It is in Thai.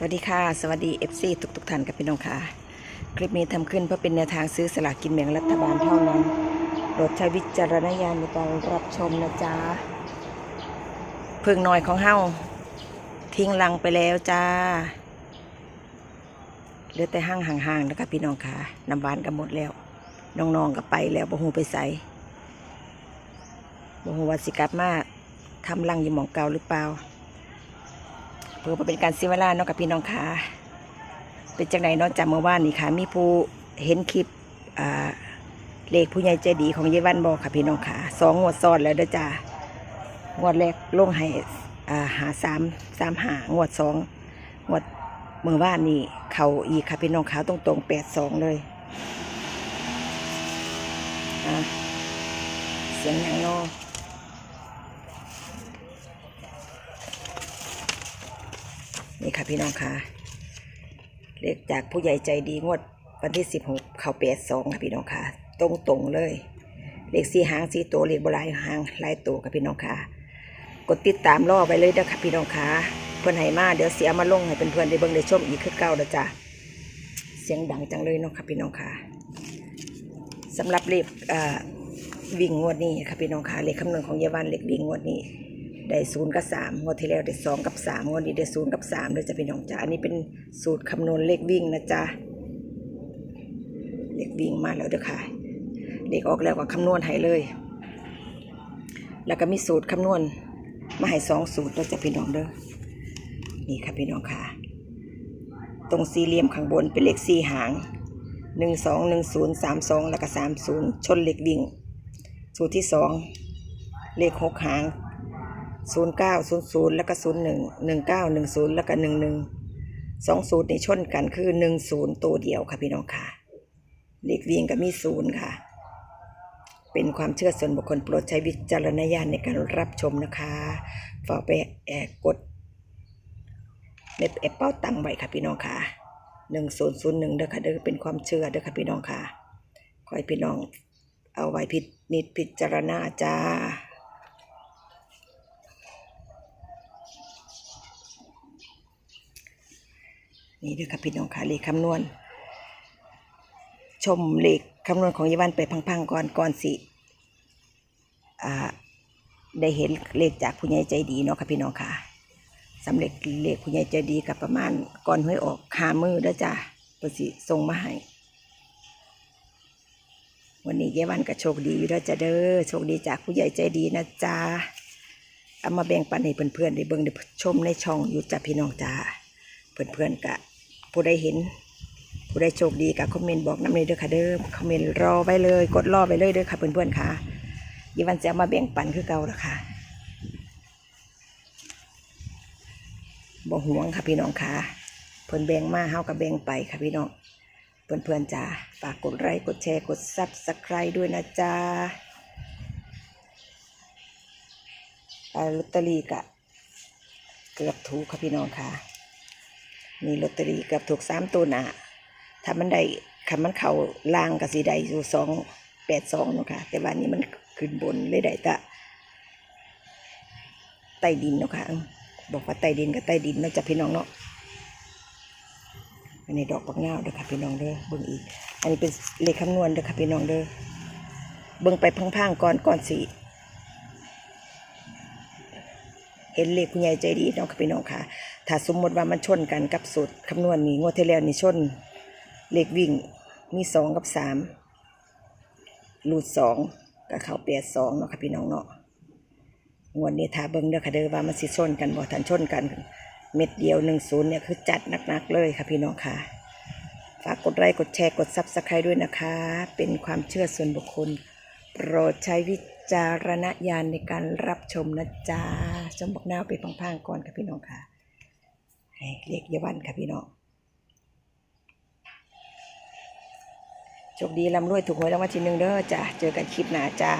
สวัสดีค่ะ สวัสดี FC ทุกทุกท่านกับพี่น้องค่ะ คลิปนี้ทำขึ้นเพื่อเป็นแนวทางซื้อสลากกินแบ่งรัฐบาลเท่านั้นโปรดใช้วิจารณญาณในการรับชมนะจ๊ะเพิ่งน้อยของเฮาทิ้งลังไปแล้วจ้าเหลือแต่ห้างห่างๆนะคะพี่น้องค่ะน้ำหวานก็หมดแล้ว น้องๆก็ไปแล้วบ่ฮูไปใส่บ่ฮูว่าสิกลับมาทำลังอยี่หมองเก่าหรือเปล่า เพื่อเป็นการเสียเวลาเนาะกับพี่น้องค่ะเป็นจังไหนเนาะจากเมื่อวานนี่ค่ะ มีผู้เห็นคลิปเลขผู้ใหญ่ใจดีของเยายวันบอกค่ะพี่น้องค่ะสองงวดซ้อนแล้วเด้อจ้างวดแรกลงให้อ่าหาสามสามหางวดสองงวดเมื่อวานนี่เขาอีกค่ะพี่น้องค่ะตรงตรงแปดสองเลยเสียงอย่างเนอ นี่ค่ะพี่น้องค่ะเลขจากผู้ใหญ่ใจดีงวดวันที่สิบหกเข่าแปดสองค่ะพี่น้องค่ะ ตรงตรงเลย เลขสี่หางสี่ตัวเลขบหลายหางลายตัวค่ะพี่น้องค่ะ กดติดตามรอไปเลยนะคะพี่น้องค่ะเพื่อนให้มาเดี๋ยวเสียมาลงให้เป็นเพื่อนได้เบิ่งได้ชมอีกคือเก่าแล้วจ้ะเสียงดังจังเลยเนาะค่ะพี่น้องค่ะสำหรับเลขวิ่งงวดนี้ค่ะพี่น้องค่ะเลขคำนวณของเยาวันเลขวิ่งงวดนี้ ได้ศูนย์กับสามงวดที่แล้วได้สองกับสามงวดนี้ได้ศูนย์กับสามเลยจะพี่น้องจ้ะอันนี้เป็นสูตรคำนวณเลขวิ่งนะจ๊ะเลขวิ่งมาแล้วเด้อค่ะเลขออกแล้วก็คำนวณให้เลย แล้วก็มีสูตรคำนวณมาให้สองสูตรแล้วจ้ะพี่น้องเด้อนี่ค่ะพี่น้องค่ะ ตรงสี่เหลี่ยมข้างบนเป็นเลขสี่หางหนึ่งสองหนึ่งศูนย์สามสองแล้วก็สามศูนย์ชนเลขวิ่ง สูตรที่สองเลขหกหาง ศูนย์เก้าศูนย์ศูนย์แล้วก็ศูนย์หนึ่งหนึ่งเก้าหนึ่งศูนย์แล้วก็หนึ่งหนึ่งสองสูตรในชนกันคือหนึ่งศูนย์ตัวเดียวค่ะพี่น้องค่ะเลขเวียงก็มีศูนย์ค่ะ เป็นความเชื่อส่วนบุคคลโปรดใช้วิจารณญาณในการรับชมนะคะฝากไปแอบกดในแอปเป้าตังไว้ค่ะพี่น้องค่ะหนึ่งศูนย์ศูนย์หนึ่งเด้อค่ะเด้อเป็นความเชื่อเด้อค่ะพี่น้องค่ะขอให้พี่น้องเอาไว้พินิจพิจารณาจ้า นี่เด้อค่ะพี่น้องค่ะเลขคำนวณ ชมเลขคำนวณของยายวันไปพังๆก่อนก่อนสิอ่าได้เห็นเลขจากผู้ใหญ่ใจดีเนาะค่ะพี่น้องค่ะสำเร็จเลขผู้ใหญ่ใจดีกับประมาณก่อนห้วยออกคามือเด้อจ้ะปิดสิส่งมาให้วันนี้ยายวันก็โชคดีอยู่แล้วจ้ะเด้อโชคดีจากผู้ใหญ่ใจดีนะจ๊ะเอามาแบ่งปันให้เพื่อนๆได้เบิ่งได้ชมในช่องอยู่จ้ะพี่น้องจ้าเพื่อนๆกะ ผู้ใดเห็น ผู้ใดโชคดีกะคอมเมนต์บอกน้ำเลยเด้อค่ะเด้อคอมเมนต์รอไว้เลย กดรอไว้เลยเด้อค่ะเพื่อนๆค่ะยี่วันจะมาแบ่งปันคือเก่าแล้วค่ะบ่ห่วงค่ะพี่น้องค่ะเพื่อนแบ่งมาเฮากับแบ่งไปค่ะพี่น้องเพื่อนๆจ้าฝากกดไลค์กดแชร์กดซับสไครต์ด้วยนะจ๊ะอ่าลอตเตอรี่กะเกือบถูกค่ะพี่น้องค่ะ มีลอตเตอรี่กับถูกสามตัวหนาถ้ามันได้คันมันเข่าล่างกับสีใดอยู่สองแปดสองนาะค่ะแต่ว่านี้มันขึ้นบนเลยได้ต่ใต้ดินเนาะค่ะบอกว่าใต้ดินกับใต้ดินเนาะจะพี่น้องเนาะอันนี้ดอกปักเงาเด้อค่ะพี่น้องเด้อเบิ่งอีก อันนี้เป็นเลขคำนวณเด้อค่ะพี่น้องเด้อเบิ่งไปพังๆก่อนก่อนสิเห็นเลขคุณยายใจดีเนาะค่ะพี่น้องค่ะ ถ้าสมมติว่ามันชนกันกับสูตรคำนวณนี่งวดที่แล้วนี่ชนเลขวิ่งมีสองกับสามรูดสองกับเขาเปียสองเนาะค่ะพี่น้องเนาะงวดนี้ถ้าเบิ่งเด้อค่ะเด้อว่ามันสิชนกันบ่ทันชนกัน เม็ดเดียวหนึ่งศูนย์เนี่ยคือจัดหนักๆเลยค่ะพี่น้องค่ะ ฝากกดไลค์กดแชร์กดซับสไครต์ด้วยนะคะ เป็นความเชื่อส่วนบุคคล โปรดใช้วิจารณญาณในการรับชมนะจ๊ะชมบอกหน้าไปพังๆก่อนค่ะพี่น้องค่ะ ให้เรียกเยาวันค่ะพี่น้องโชคดีลำรวยถูกหวยรางวัลที่หนึ่งเด้อจ้ะเจอกันคลิปหน้าจ้า